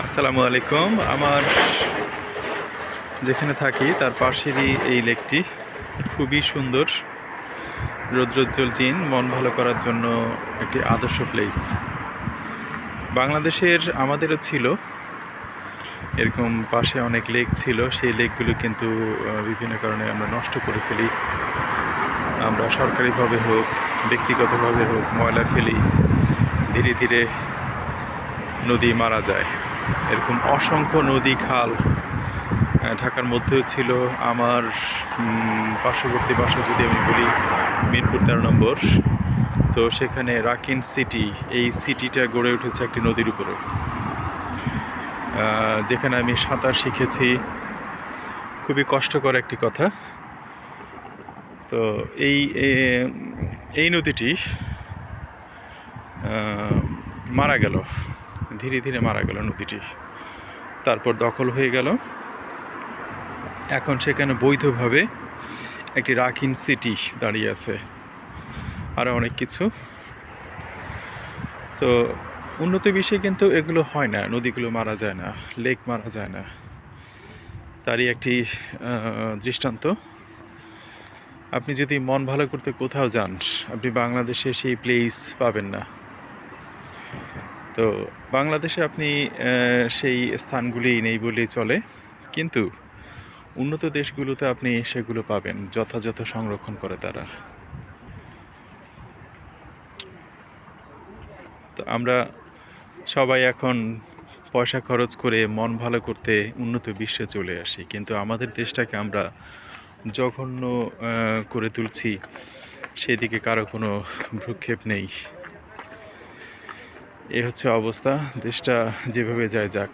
আসসালামু আলাইকুম। আমার যেখানে থাকি, তার পাশেরই এই লেকটি। খুবই সুন্দর রৌদ্রোজ্জ্বল জিন, মন ভালো করার জন্য একটি আদর্শ প্লেস বাংলাদেশের আমাদেরও ছিল। এরকম পাশে অনেক লেক ছিল। সেই লেকগুলো কিন্তু বিভিন্ন কারণে আমরা নষ্ট করে ফেলি। আমরা সরকারিভাবে হোক, ব্যক্তিগতভাবে হোক, ময়লা ফেলি, ধীরে ধীরে নদী মারা যায়। এরকম অসংখ্য নদী, খাল ঢাকার মধ্যেও ছিল। আমার পার্শ্ববর্তী বাসা যদি আমি বলি, মিরপুর তেরো নম্বর। তো সেখানে রাকিন সিটি, এই সিটিটা গড়ে উঠেছে একটি নদীর উপরে। যেখানে আমি সাঁতার শিখেছি। খুবই কষ্টকর একটি কথা। তো এই এই নদীটি মারা গেল। ধীরে ধীরে মারা গেল নদীটি। তারপর দখল হয়ে গেল। এখন সেখানে বৈধভাবে একটি রাখিন সিটি দাঁড়িয়ে আছে। আরও অনেক কিছু। তো উন্নত বিষয়ে কিন্তু এগুলো হয় না। নদীগুলো মারা যায় না, লেক মারা যায় না। তারই একটি দৃষ্টান্ত। আপনি যদি মন ভালো করতে কোথাও যান, আপনি বাংলাদেশে সেই প্লেস পাবেন না। তো বাংলাদেশে আপনি সেই স্থানগুলি নেই বলেই চলে। কিন্তু উন্নত দেশগুলোতে আপনি সেগুলো পাবেন, যথাযথ সংরক্ষণ করে তারা। তো আমরা সবাই এখন পয়সা খরচ করে মন ভালো করতে উন্নত বিশ্বে চলে আসি। কিন্তু আমাদের দেশটাকে আমরা জঘন্য করে তুলছি, সেদিকে কারও কোনো ভ্রুক্ষেপ নেই। এ হচ্ছে অবস্থা, দেশটা যেভাবে যায় যাক।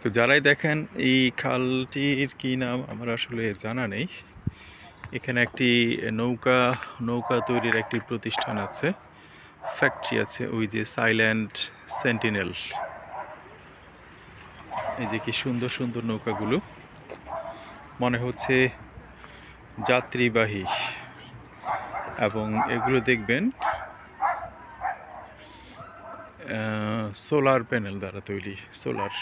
তো যারাই দেখেন, এই খালটির কি নাম আমার আসলে জানা নেই। এখানে একটি নৌকা নৌকা তৈরির একটি প্রতিষ্ঠান আছে। ফ্যাক্টরি আছে, ওই যে সাইল্যান্ড সেন্টিনেল এই যে কি সুন্দর সুন্দর নৌকাগুলো। মনে হচ্ছে যাত্রীবাহী। এবং এগুলো দেখবেন সোলার প্যানেল দ্বারা তৈরি সোলার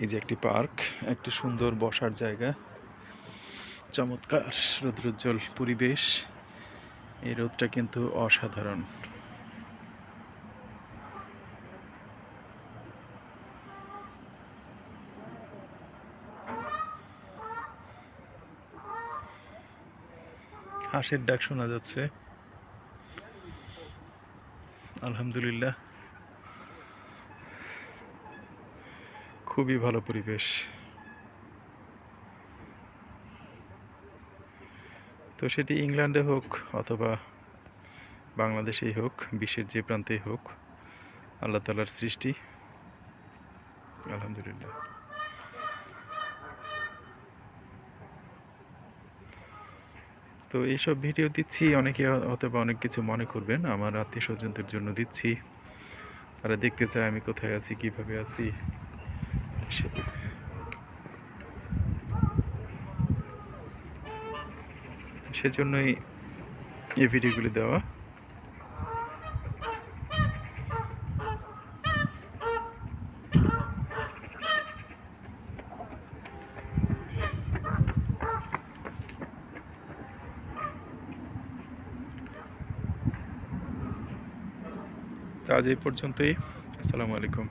এই যে একটি পার্ক, একটি সুন্দর বসার জায়গা। চমৎকার রৌদ্রোজ্জ্বল পরিবেশ। এই রোদটা কিন্তু অসাধারণ। হাঁসের ডাক শোনা যাচ্ছে। আলহামদুলিল্লাহ। খুবই ভালো পরিবেশ। তো সেটি ইংল্যান্ডে হোক অথবা বাংলাদেশেই হোক, বিশ্বের যে প্রান্তেই হোক, আল্লাহ তালার সৃষ্টি। আলহামদুলিল্লাহ। তো এইসব ভিডিও দিচ্ছি, অনেকে অথবা অনেক কিছু মনে করবেন, আমার আত্মীয় স্বজনদের জন্য দিচ্ছি। তারা দেখতে চায় আমি কোথায় আছি, কীভাবে আছি। সে- সেজন্যই এই ভিডিওগুলি দেওয়া। আজ এই পর্যন্তই। আসসালামু আলাইকুম।